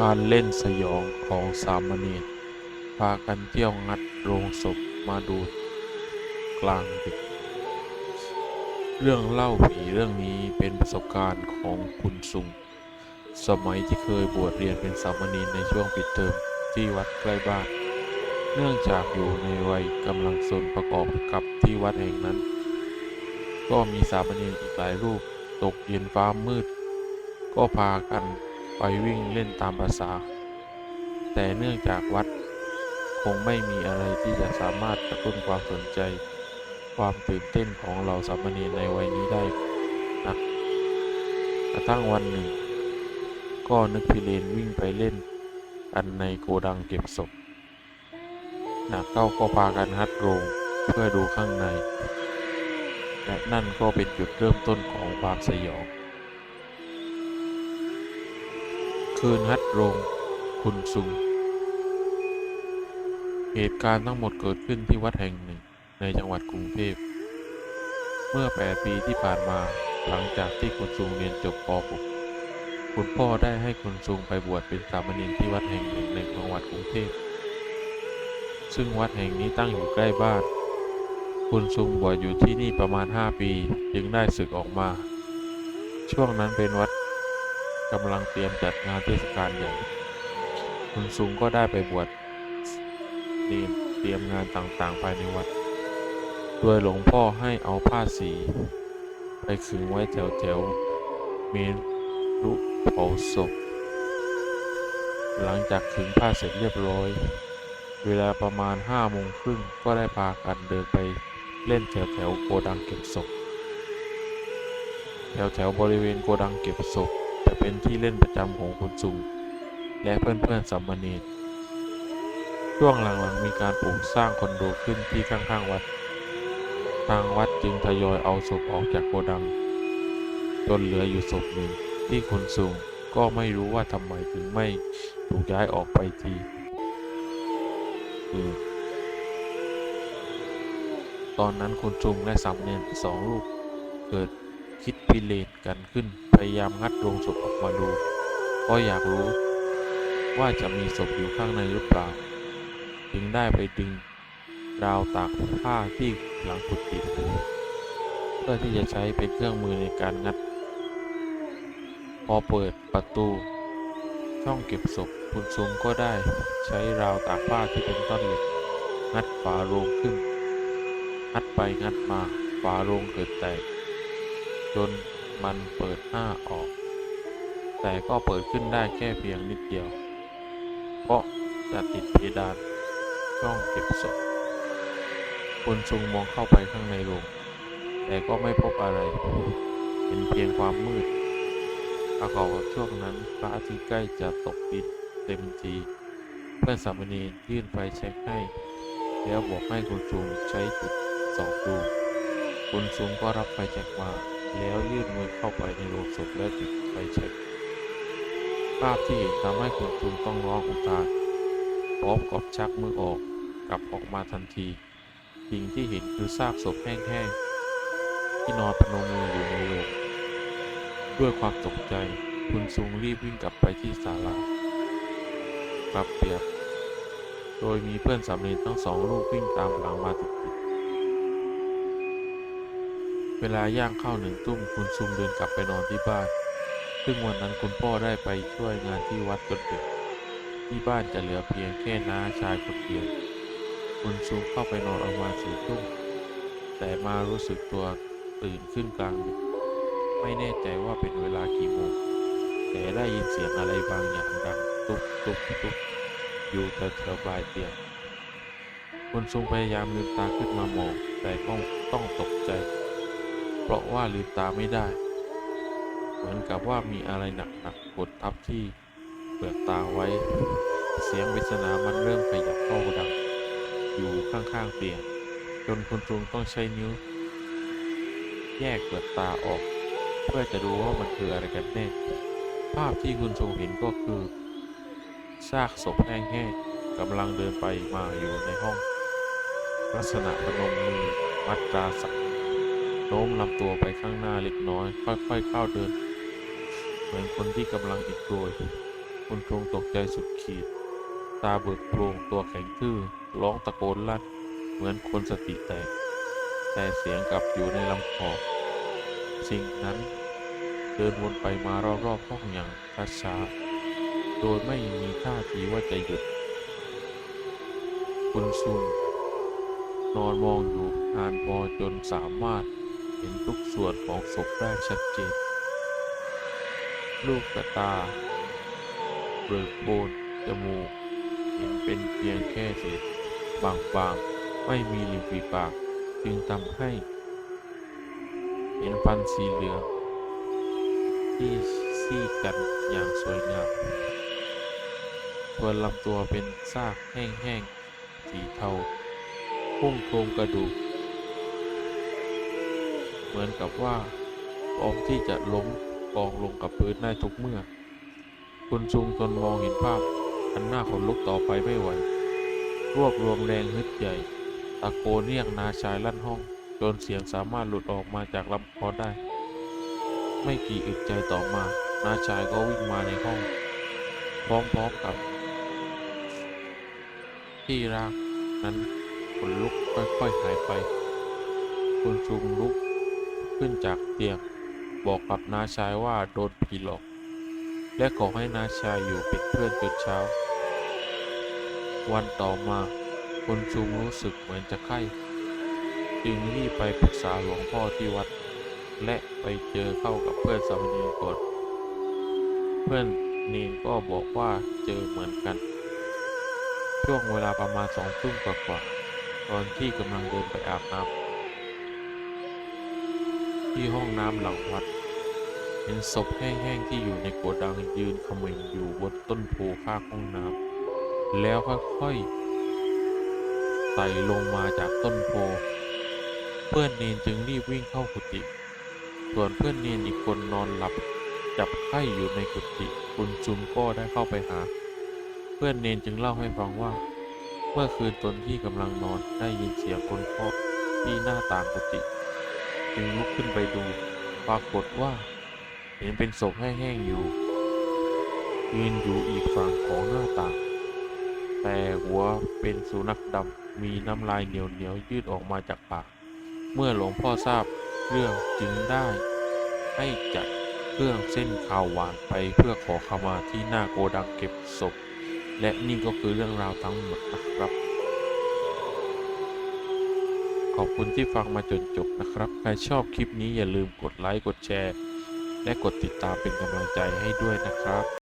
การเล่นสยองของสามเณรพากันเที่ยวงัดโรงศพมาดูกลางดึก เรื่องเล่าผีเรื่องนี้เป็นประสบการณ์ของคุณสุง สมัยที่เคยบวชเรียนเป็นสามเณรในช่วงปิดเทอมที่วัดใกล้บ้าน เนื่องจากอยู่ในวัยกำลังสนประกอบกับที่วัดแห่งนั้น ก็มีสามเณรอีกหลายรูปตกเย็นฟ้ามืด ก็พากัน ไปวิ่งเล่นตามภาษา แต่เนื่องจากวัด คงไม่มีอะไรที่จะสามารถกระตุ้นความสนใจ ความตื่นเต้นของเหล่าสามเณรในวัยนี้ได้นักกระทั่งวันหนึ่ง ก็นึกพิเรนวิ่งไปเล่นกันในโกดังเก็บศพหนักเข้าก็พากันฮัดโรงเพื่อดูข้างใน และนั่นก็เป็นจุดเริ่มต้นของความสยอง คืนฮัดโรงคุณซุง เหตุการณ์ทั้งหมดเกิดขึ้นที่วัดแห่งหนึ่งในจังหวัดกรุงเทพ เมื่อ 8 ปีที่ผ่านมาหลังจากที่คุณซุงเรียนจบป .6 คุณพ่อได้ให้คุณซุงไปบวชเป็นสามเณรที่วัดแห่งหนึ่งในจังหวัดกรุงเทพ ซึ่งวัดแห่งนี้ตั้งอยู่ใกล้บ้าน คุณซุงบวชอยู่ที่นี่ประมาณ 5 ปี จึงได้ศึกออกมา ช่วงนั้นเป็นวัด กำลังเตรียมจัดงานเทศกาลใหญ่คุณซุงก็ได้ไปบวชเรียนเตรียมงานต่างๆ ภายในวัด โดยหลวงพ่อให้เอาผ้าสี ไปขึงไว้แถวๆเมนรุเผาศพ หลังจากขึงผ้าเสร็จเรียบร้อย เวลาประมาณห้าโมงครึ่งก็ได้พากันเดินไปเล่นแถวๆโกดังเก็บศพ แถวๆบริเวณโกดังเก็บศพ เป็นที่เล่นประจำของคุณซุงและเพื่อนๆสามเณรช่วงหลังๆมีการปลูกสร้างคอนโดขึ้นที่ข้างๆวัด ทางวัดจึงทยอยเอาศพออกจากโกดัง จนเหลืออยู่ศพหนึ่งที่คุณซุงก็ไม่รู้ว่าทำไมถึงไม่ถูกย้ายออกไปทีคือตอนนั้นคุณซุงและสามเณรสองลูกเกิดคิดพิเรนกันขึ้น ยายามงัดโลงศพออกมาดูเพราะอยากรู้ ว่าจะมีศพอยู่ข้างในหรือเปล่า จึงได้ไปดึงราวตากผ้าที่หลังกุฏิเพื่อที่จะใช้เป็นเครื่องมือในการงัด พอเปิดประตู ช่องเก็บศพคุณซุงก็ได้ใช้ราวตากผ้าที่เป็นต้นเหล็ก งัดฝาโลงขึ้น งัดไปงัดมาฝาโลงเกิดแตกจน มันเปิดอ้าออก แต่ก็เปิดขึ้นได้แค่เพียงนิดเดียว เพราะจะติดเพดานช่องเก็บศพคุณซุงมองเข้าไปข้างในโรงแต่ก็ไม่พบอะไรเห็นเพียงความมืดประกอบกับช่วงนั้นพระอาทิตย์ใกล้จะตกดินเต็มทีเพื่อนสามเณรยื่นไฟแช็กให้ แล้วบอกให้คุณซุงใช้จุดสองดูคุณซุงก็รับไฟแช็กมา แล้วยื่นมือเข้าไปในโรงศพและติดไฟแช็กภาพที่เห็นทำให้คุณซุงต้องร้องอุทานพร้อมกับชักมือออกกลับออกมาทันที สิ่งที่เห็นคือซากศพแห้งๆ ที่นอนพนมมืออยู่ในโรงด้วยความตกใจคุณซุงรีบวิ่งกลับไปที่ศาลากลับเปียก โดยมีเพื่อนสามเณรทั้งสองลูกวิ่งตามหลังมาติดๆ เวลาย่างเข้าหนึ่งทุ่มคุณซุงเดินกลับไปนอนที่บ้าน ซึ่งวันนั้นคุณพ่อได้ไปช่วยงานที่วัดจนดึกที่บ้านจะเหลือเพียงแค่น้าชายคนเดียวคุณซุงเข้าไปนอนประมาณสี่ทุ่มแต่มารู้สึกตัวตื่นขึ้นกลางดึกไม่แน่ใจว่าเป็นเวลากี่โมงแต่ได้ยินเสียงอะไรบางอย่างดังตุบตุบตุบอยู่แถวๆปลายเตียงคุณซุงพยายามลืมตาขึ้นมามองแต่ก็ต้องตกใจ เพราะว่าลืมตาไม่ได้ เหมือนกับว่ามีอะไรหนักๆกดทับที่เปลือกตาไว้ เสียงปริศนามันเริ่มขยับเข้าดังอยู่ข้างๆเตียงจนคุณซุงต้องใช้นิ้ว แยกเปลือกตาออก เพื่อจะดูว่ามันคืออะไรกันแน่ ภาพที่คุณทรงเห็นก็คือ ซากศพแห้งๆกำลังเดินไปมาอยู่ในห้อง ลักษณะพนมมือมัดตราสัก น้มลำตัวไปข้างหน้าเล็กน้อย ค่อยๆเข้าเดิน เหมือนคนที่กำลังอิดโรยคุณชงตกใจสุดขีด ตาเบิกโพรงตัวแข็งทื่อร้องตะโกนลั่นเหมือนคนสติแตก แต่เสียงกลับอยู่ในลำคอสิ่งนั้นเดินวนไปมารอบๆห้องอย่างช้าๆโดยไม่มีท่าทีว่าจะหยุด คุณซุงนอนมองอยู่นานพอจนสามารถ เห็นทุกส่วนของศพได้ชัดเจน ลูกกระตา เบิกโบน จมูก เห็นเป็นเพียงแค่เศษบางๆ ไม่มีริมฝีปาก จึงทำให้ เห็นฟันสีเหลืองที่ซีกกันอย่างสวยงามส่วนลำตัวเป็นซากแห้งๆ สีเทาพุ่งโครงกระดูก เหมือนกับว่าพร้อมที่จะล้มกองลงกับพื้นได้ทุกเมื่อ คุณซุงทนมองเห็นภาพ อันหน้าขนลุกต่อไปไม่ไหว รวบรวมแรงฮึดใหญ่ ตะโกนเรียกนาชายลั่นห้อง จนเสียงสามารถหลุดออกมาจากลำคอได้ ไม่กี่อึดใจต่อมา นาชายก็วิ่งมาในห้อง พร้อมๆกับ ที่รักนั้นขนลุกค่อยๆหายไป คุณชุงลุก ขึ้นจากเตียง บอกกับนาชายว่าโดนผีหลอก และขอให้นาชายอยู่เป็นเพื่อนจนเช้า วันต่อมาคุณชุงรู้สึกเหมือนจะไข้ จึงรีบไปปรึกษาหลวงพ่อที่วัด และไปเจอเข้ากับเพื่อนสามเณรก่อน เพื่อนเนนก็บอกว่าเจอเหมือนกัน ช่วงเวลาประมาณสองทุ่มกว่าๆตอนที่กำลังเดินไปอาบน้ำ ที่ห้องน้ำหลังวัด เห็นศพแห้งๆที่อยู่ในโกดังยืนเขม่งอยู่บนต้นโพข้างห้องน้ำแล้วค่อยๆไต่ลงมาจากต้นโพ เพื่อนเนนจึงรีบวิ่งเข้ากุฏิส่วนเพื่อนเนนอีกคนนอนหลับจับไข้อยู่ในกุฏิคุณจุนก็ได้เข้าไปหา เพื่อนเนนจึงเล่าให้ฟังว่า เมื่อคืนตนที่กำลังนอนได้ยินเสียงคนเคาะที่หน้าต่างกุฏิ จึงลุกขึ้นไปดู ปรากฏว่า เห็นเป็นศพแห้งๆอยู่ยืนอยู่อีกฝั่งของหน้าต่าง แต่หัวเป็นสุนัขดำมีน้ำลายเหนียวๆยืดออกมาจากปาก เมื่อหลวงพ่อทราบเรื่องจึงได้ ให้จัดเครื่องเส้นข่าวหวานไปเพื่อขอขมาที่หน้าโกดังเก็บศพ และนี่ก็คือเรื่องราวทั้งหมดนะครับ ขอบคุณที่ฟังมาจนจบนะครับ ใครชอบคลิปนี้อย่าลืมกดไลค์ กดแชร์ และกดติดตามเป็นกำลังใจให้ด้วยนะครับ